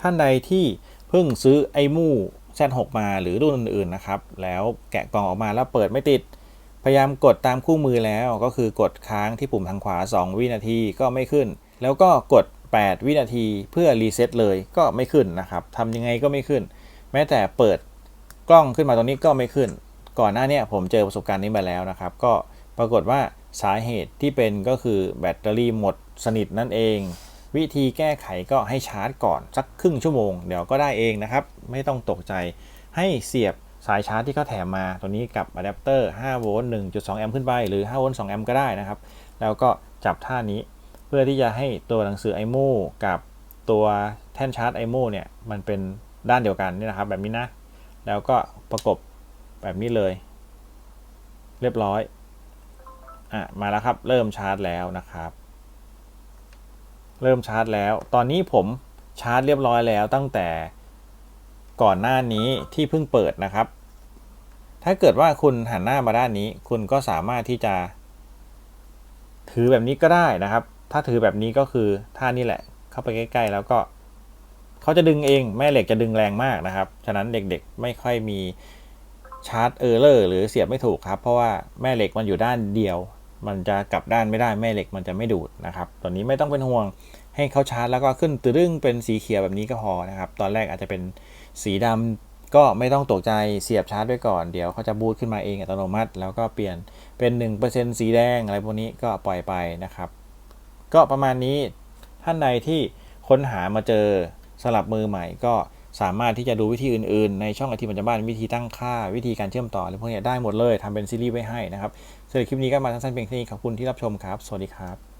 ท่านใดที่เพิ่งซื้อไอ้มู่ Z6 มาหรือรุ่นอื่นๆนะครับ แล้วแกะกล่องออกมาแล้วเปิดไม่ติด พยายามกดตามคู่มือแล้วก็คือกดค้างที่ปุ่มทางขวา 2 วินาทีก็ไม่ขึ้น แล้วก็กด 8 วินาทีเพื่อรีเซ็ตเลยก็ไม่ขึ้นนะครับทำยังไงก็ไม่ขึ้น แม้แต่เปิดกล้องขึ้นมาตรงนี้ก็ไม่ขึ้น ก่อนหน้านี้ผมเจอประสบการณ์นี้มาแล้วนะครับ ก็ปรากฏว่าสาเหตุที่เป็นก็คือแบตเตอรี่หมดสนิทนั่นเอง วิธีแก้ไขก็ให้ชาร์จก่อนสักครึ่งชั่วโมง เดี๋ยวก็ได้เองนะครับ ไม่ต้องตกใจให้เสียบสายชาร์จที่เขาแถมมาตัวนี้กับอะแดปเตอร์5โวลต์1.2 แอมป์ขึ้นไป หรือ5โวลต์2แอมป์ก็ได้นะครับ แล้วก็จับท่านี้เพื่อที่จะให้ตัวหนังสือ IMO กับตัวแท่นชาร์จ IMO เนี่ยมันเป็นด้านเดียวกันนี่นะครับ แบบนี้นะ แล้วก็ประกบแบบนี้เลย เรียบร้อยอะมาแล้วครับ เริ่มชาร์จแล้วนะครับ เริ่มชาร์จแล้ว ตอนนี้ผมชาร์จเรียบร้อยแล้วตั้งแต่ก่อนหน้านี้ที่เพิ่งเปิดนะครับ ถ้าเกิดว่าคุณหันหน้ามาด้านนี้ คุณก็สามารถที่จะ ถือแบบนี้ก็ได้นะครับ ถ้าถือแบบนี้ก็คือท่านี้แหละ เข้าไปใกล้ ๆ แล้วก็เขาจะดึงเองแม่เหล็กจะดึงแรงมากนะครับ ฉะนั้นเด็กๆไม่ค่อยมีชาร์จเออร์เลอร์หรือเสียบไม่ถูกครับ เพราะว่าแม่เหล็กมันอยู่ด้านเดียว มันจะกลับด้านไม่ได้แม่เหล็กมันจะไม่ดูดนะครับตอนนี้ไม่ต้องเป็นห่วงให้เขาชาร์จแล้วก็ขึ้นตึ้งเป็นสีเขียวแบบนี้ก็พอนะครับ ตอนแรกอาจจะเป็นสีดำก็ไม่ต้องตกใจเสียบชาร์จไว้ก่อน เดี๋ยวเขาจะบูตขึ้นมาเองอัตโนมัติ แล้วก็เปลี่ยนเป็น 1%สีแดงอะไรพวกนี้ก็ปล่อยไปนะครับ ก็ประมาณนี้ท่านใดที่ค้นหามาเจอสลับมือใหม่ก็ สามารถที่จะดูวิธีอื่นๆ ในช่องไอทีปัจจุบันวิธีตั้งค่าวิธีการเชื่อมต่ออะไรพวกนี้ได้หมดเลยทำเป็นซีรีส์ไว้ให้นะครับสำหรับคลิปนี้ก็มาสั้นๆเพียงเท่านี้ขอบคุณที่รับชมครับ สวัสดีครับ